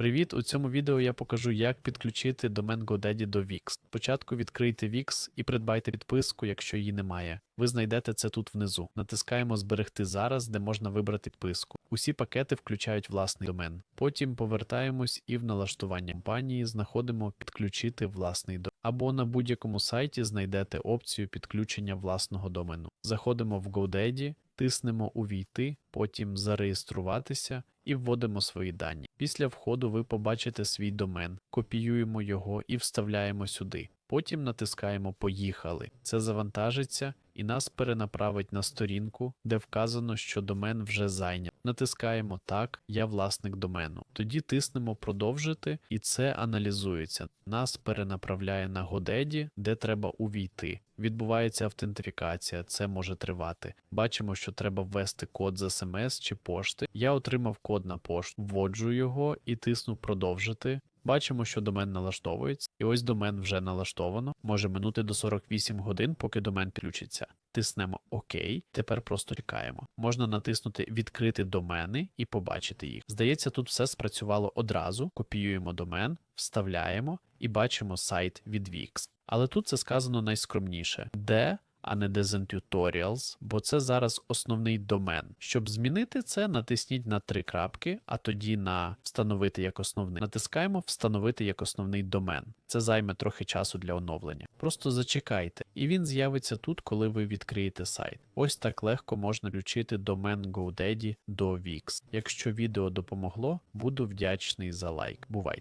Привіт! У цьому відео я покажу, як підключити домен GoDaddy до Wix. Спочатку відкрийте Wix і придбайте підписку, якщо її немає. Ви знайдете це тут внизу. Натискаємо Зберегти зараз, де можна вибрати підписку. Усі пакети включають власний домен. Потім повертаємось і в налаштування компанії знаходимо Підключити власний домен. Або на будь-якому сайті знайдете опцію підключення власного домену. Заходимо в GoDaddy, тиснемо Увійти, потім зареєструватися і вводимо свої дані. Після входу ви побачите свій домен, копіюємо його і вставляємо сюди. Потім натискаємо Поїхали. Це завантажиться і нас перенаправить на сторінку, де вказано, що домен вже зайнят. Натискаємо Так, я власник домену. Тоді тиснемо Продовжити, і це аналізується. Нас перенаправляє на GoDaddy, де треба увійти. Відбувається автентифікація, це може тривати. Бачимо, що треба ввести код з смс чи пошти. Я отримав код на пошту, вводжу його і тисну Продовжити. Бачимо, що домен налаштовується, і ось домен вже налаштовано. Може минути до 48 годин, поки домен підключиться. Тиснемо ОК, тепер просто чекаємо. Можна натиснути Відкрити домени і побачити їх. Здається, тут все спрацювало одразу. Копіюємо домен, вставляємо і бачимо сайт від Wix. Але тут це сказано найскромніше. Де а не Tutorials, бо це зараз основний домен. Щоб змінити це, натисніть на три крапки, а тоді на встановити як основний. Натискаємо Встановити як основний домен. Це займе трохи часу для оновлення. Просто зачекайте, і він з'явиться тут, коли ви відкриєте сайт. Ось так легко можна включити домен GoDaddy до Wix. Якщо відео допомогло, буду вдячний за лайк. Бувайте!